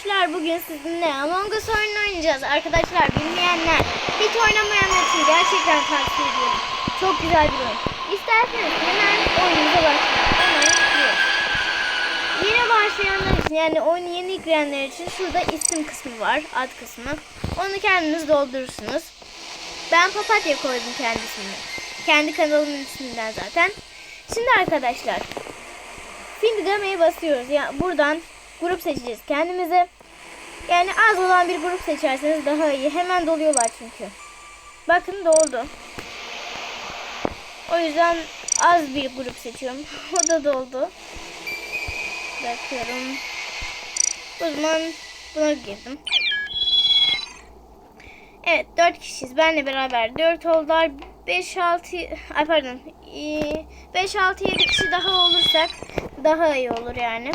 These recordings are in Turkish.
arkadaşlar bugün sizinle Among Us oyunu oynayacağız. Arkadaşlar bilmeyenler, hiç oynamayanlar için gerçekten tavsiye ediyorum. Çok güzel bir oyun. İsterseniz hemen oyunumuza başlayalım. Yeni başlayanlar için yani oyunu yeni yükleyenler için şurada isim kısmı var, ad kısmı. Onu kendiniz doldurursunuz. Ben papatya koydum kendisini. Kendi kanalımın isminden zaten. Şimdi arkadaşlar Findigama'ya basıyoruz. Yani buradan grup seçeceğiz kendimize. Yani az olan bir grup seçerseniz daha iyi. Hemen doluyorlar çünkü. Bakın doldu. O yüzden az bir grup seçiyorum. o da doldu. Bakıyorum. O zaman buna girdim. Evet 4 kişiyiz. Benle beraber 4 oldular. 5 6 ay pardon. 5 6 7 kişi daha olursak daha iyi olur yani.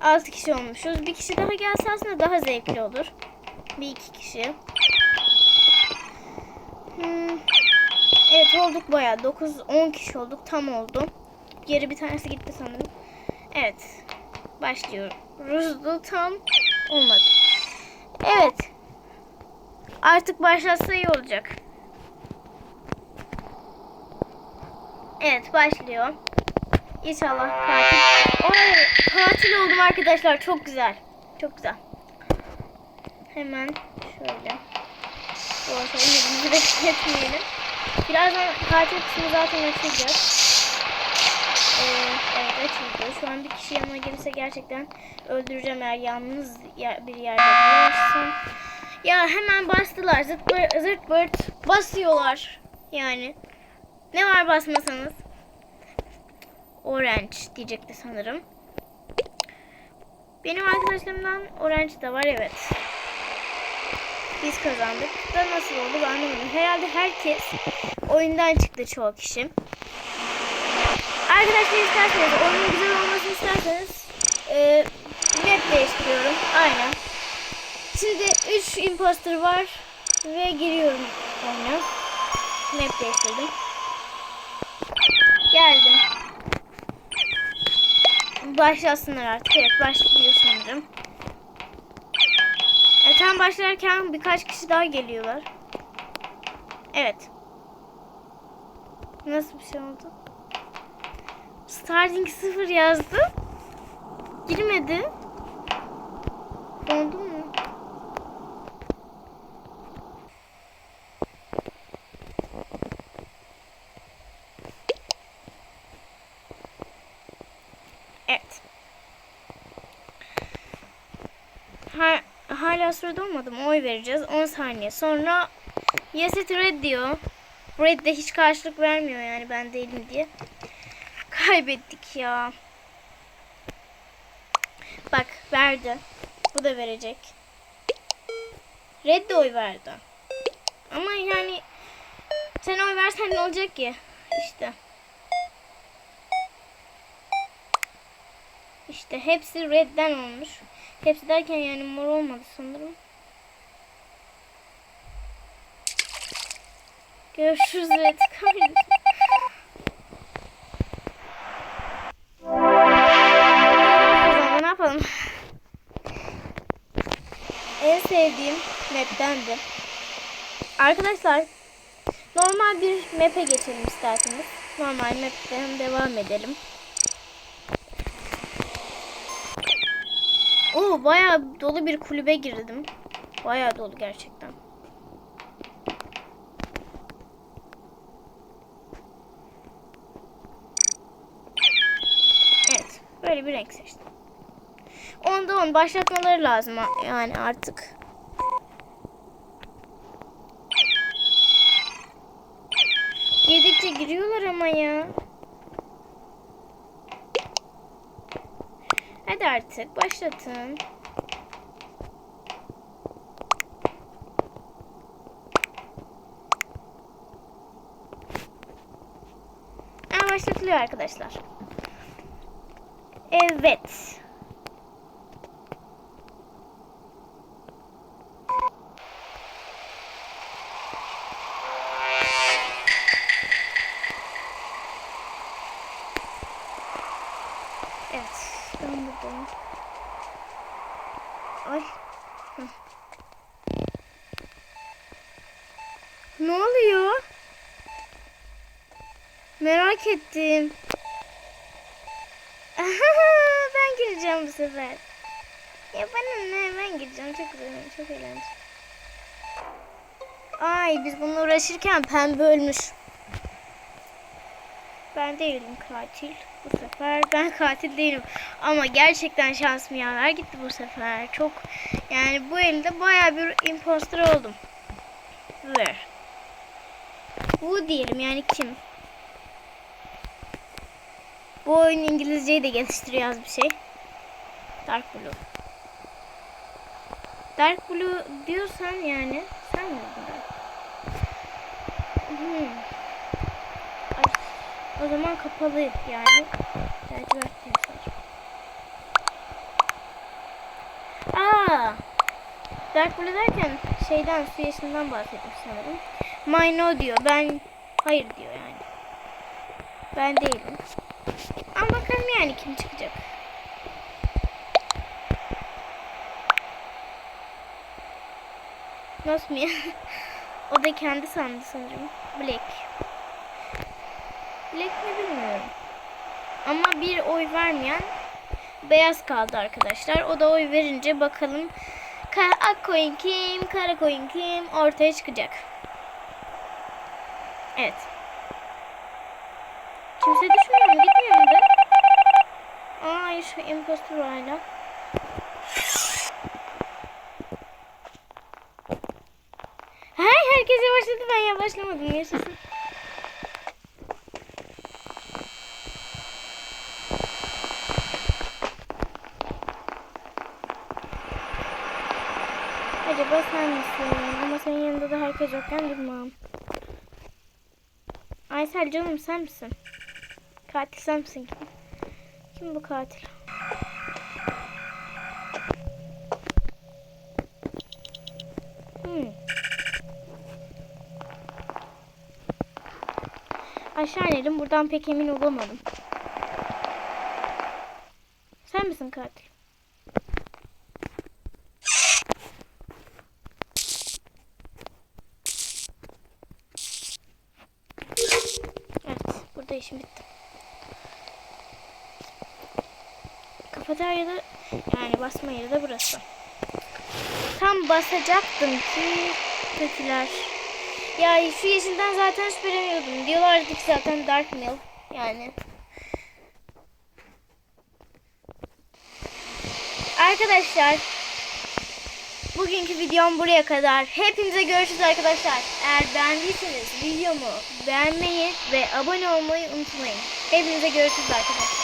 6 kişi olmuşuz. Bir kişi daha gelse aslında daha zevkli olur. Bir iki kişi. Hmm. Evet olduk bayağı. 9 10 kişi olduk. Tam oldu. Geri bir tanesi gitti sanırım. Evet. Başlıyoruz. Tam olmadı. Evet. Artık başlatsa iyi olacak. Evet başlıyor. İnşallah katil. Ay, katil oldum arkadaşlar. Çok güzel. Çok güzel. Hemen şöyle. Dolaşalım. Yüzümüzü bekletmeyelim. Birazdan katil kısmı zaten açılacak. Ee, evet açıldı. Şu an bir kişi yanıma gelirse gerçekten öldüreceğim eğer yalnız bir yerde bulursam. Ya hemen bastılar. Zırt pırt, zırt basıyorlar. Yani. Ne var basmasanız? Orange diyecekti sanırım. Benim arkadaşlarımdan Orange da var evet. Biz kazandık. Da nasıl oldu ben anlamadım. Herhalde herkes oyundan çıktı çoğu kişi. Arkadaşlar isterseniz oyunun güzel olmasını isterseniz e, map değiştiriyorum. Aynen. Şimdi 3 imposter var ve giriyorum oyuna. Map değiştirdim. Geldim. Başlasınlar artık. Evet başlıyor sanırım. E, tam başlarken birkaç kişi daha geliyorlar. Evet. Nasıl bir şey oldu? Starting 0 yazdı. Girmedi. Oldu mu? Evet. Ha, hala sürede olmadı mı? Oy vereceğiz. 10 saniye sonra yes it red diyor. Red de hiç karşılık vermiyor yani ben değilim diye. Kaybettik ya. Bak verdi. Bu da verecek. Red de oy verdi. Ama yani sen oy versen ne olacak ki? İşte. İşte hepsi redden olmuş. Hepsi derken yani mor olmadı sanırım. Görüşürüz. O zaman ne yapalım? En sevdiğim map'tendi. Arkadaşlar normal bir map'e geçelim isterseniz. Normal map'ten devam edelim. Oo bayağı dolu bir kulübe girdim. Bayağı dolu gerçekten. Evet. Böyle bir renk seçtim. Onda on başlatmaları lazım yani artık. Girdikçe giriyorlar ama ya. Hadi artık başlatın. Aa, başlatılıyor arkadaşlar. Evet. Ben buradayım. Ay. Hı. Ne oluyor? Merak ettim. ben gireceğim bu sefer. Ya bana ne ben gireceğim çok güzel çok eğlenceli. Ay biz bununla uğraşırken pembe ölmüş. Ben değilim katil bu sefer. Ben katil değilim. Ama gerçekten şansım yaver gitti bu sefer. Çok yani bu elde baya bir imposter oldum. Ver. Bu diyelim yani kim? Bu oyun İngilizceyi de geliştiriyor az bir şey. Dark Blue. Dark Blue diyorsan yani sen mi? Hmm. Ay, o zaman kapalı yani. Lacivert diyorsun. Aa! Dark Blue derken şeyden su yeşilinden bahsetmiş sanırım. My no diyor. Ben hayır diyor yani. Ben değilim. Ama bakalım yani kim çıkacak. Nasıl mı ya? o da kendi sandı sanırım. Black. Black mi bilmiyorum. Ama bir oy vermeyen beyaz kaldı arkadaşlar. O da oy verince bakalım ka ak koyun kim, kara koyun kim ortaya çıkacak. Evet. Kimse düşmüyor mu? Gitmiyor mu be? Ay şu impostor hala. Hay herkes yavaşladı ben yavaşlamadım. Yaşasın. Acaba sen misin? Ama senin yanında da herkes yokken bilmem. Aysel canım sen misin? Katil sen misin? Kim, kim bu katil? Hmm. Aşağı inelim. Buradan pek emin olamadım. Sen misin katil? Evet. Burada işim bitti. Kafeteryada yani basma yeri de burası. Tam basacaktım ki kötüler. Ya şu yeşilden zaten şüpheleniyordum. Diyorlardı ki zaten Dark Mill. Yani. Arkadaşlar bugünkü videom buraya kadar. Hepinize görüşürüz arkadaşlar. Eğer beğendiyseniz videomu beğenmeyi ve abone olmayı unutmayın. Hepinize görüşürüz arkadaşlar.